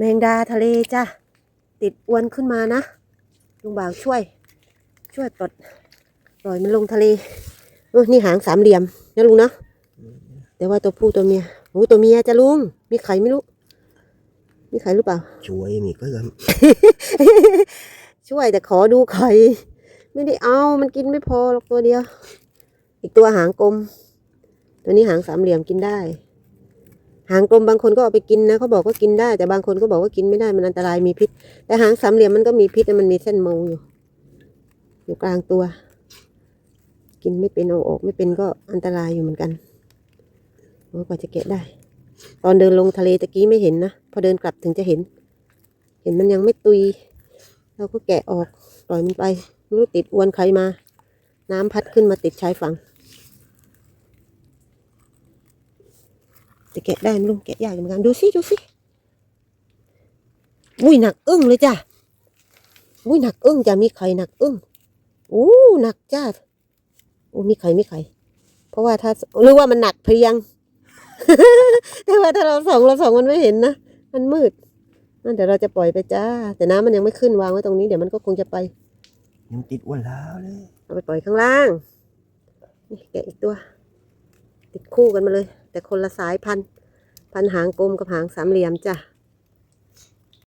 แมงดาทะเลจ้ะ ติดอวนขึ้นมานะลุงบ่าวช่วย ช่วยปลดปล่อยมันลงทะเลโอ้ยนี่หางสามเหลี่ยมนะลุงเนาะแต่ว่าตัวผู้ตัวเมียโอ้ยตัวเมียจ้ะลุง มีไข่ไม่รู้ มีไข่หรือเปล่า ช่วยมีก็ยังช่วยแต่ขอดูไข่ ไม่ได้เอา มันกินไม่พอหรอกตัวเดียว อีกตัวหางกลม ตัวนี้หางสามเหลี่ยมกินได้ หางกลมบางคนก็เอาไปกินนะเขาบอกว่ากินได้ แต่บางคนก็บอกว่ากินไม่ได้มันอันตรายมีพิษ แต่หางสามเหลี่ยมมันก็มีพิษมันมีเส้นมาอยู่ อยู่กลางตัว กินไม่เป็นเอาออกไม่เป็นก็อันตรายอยู่เหมือนกันโอ้กว่าจะแกะได้ ตอนเดินลงทะเลตะกี้ไม่เห็นนะพอเดินกลับถึงจะเห็น เห็นมันยังไม่ตุย เราก็แกะออกปล่อยมันไปไม่รู้ติดอวนใครมา น้ำพัดขึ้นมาติดชายฝั่ง จะแกะได้ไหมลุงแกะยากอยู่เหมือนกันดูสิดูสิอุ้ยหนักอึ้งเลยจ้ะอุ้ยหนักอึ้งจ้ะมีไข่หนักอึ้งอู้หนักจ้าโอ้มีไข่มีไข่เพราะว่าถ้าหรือว่ามันหนักเพลียง แต่ว่าถ้าเราส่องเราส่องมันไม่เห็นนะมันมืดนั่นเดี๋ยวเราจะปล่อยไปจ้า แต่น้ำมันยังไม่ขึ้นวางไว้ตรงนี้เดี๋ยวมันก็คงจะไปยังติดอ้วนแล้วเลยเอาไปปล่อยข้างล่างนี่แกะอีกตัว ติดคู่กันมาเลย แต่คนละสายพันธุ์พันธุ์หางกลมกับหางสามเหลี่ยมจ้ะ